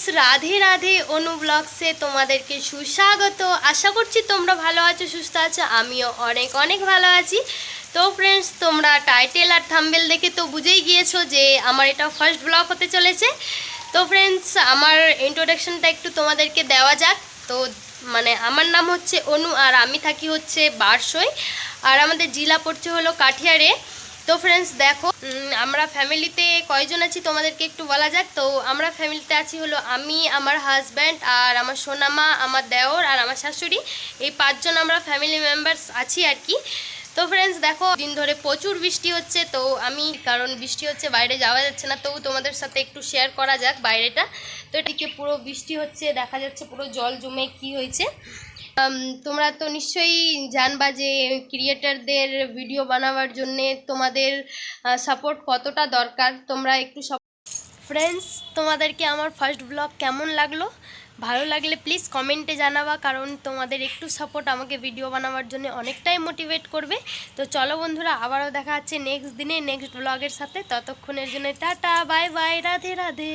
Friends Radhe Radhe Anu ব্লগসে তোমাদেরকে সুস্বাগত। আশা করছি তোমরা ভালো আছো, সুস্থ আছো, আমিও অনেক অনেক ভালো আছি। তো ফ্রেন্ডস তোমরা টাইটেল আর থাম্বেল দেখে তো বুঝেই গিয়েছো যে আমার এটা ফার্স্ট ব্লগ হতে চলেছে। তো ফ্রেন্ডস আমার ইন্ট্রোডাকশনটা একটু তোমাদেরকে দেওয়া যাক। তো মানে আমার নাম হচ্ছে অনু আর আমি থাকি হচ্ছে বারসই। আর আমাদের জেলা পড়ছে হলো কাঠিয়ারে তো ফ্রেন্ডস দেখো আমরা ফ্যামিলিতে কয়জন আছি তোমাদেরকে একটু বলা যাক। তো আমরা ফ্যামিলিতে আছি হলো আমি, আমার হাজব্যান্ড আর আমার সোনামা, আমার দেওর আর আমার শাশুড়ি। এই পাঁচজন আমরা ফ্যামিলি মেম্বার্স আছি আর কি। তো ফ্রেন্ডস দেখো, দিন ধরে প্রচুর বৃষ্টি হচ্ছে, তো আমি, কারণ বৃষ্টি হচ্ছে, বাইরে যাওয়া যাচ্ছে না, তবু তোমাদের সাথে একটু শেয়ার করা যাক বাইরেটা। তো এদিকে পুরো বৃষ্টি হচ্ছে, দেখা যাচ্ছে পুরো জল জমে কি হয়েছে। তোমরা তো নিশ্চয়ই জানবা যে ক্রিয়েটারদের ভিডিও বানাবার জন্যে তোমাদের সাপোর্ট কতটা দরকার। তোমরা একটু ফ্রেন্ডস তোমাদেরকে আমার ফার্স্ট ব্লগ কেমন লাগল? ভালো লাগলে প্লিজ কমেন্টে জানাবা, কারণ তোমাদের একটু সাপোর্ট আমাকে ভিডিও বানাবার জন্য অনেকটাই মোটিভেট করবে। তো চলো বন্ধুরা, আবারও দেখা হচ্ছে নেক্সট দিনে নেক্সট ব্লগের সাথে। ততক্ষণের জন্য tata bye bye Radhe Radhe.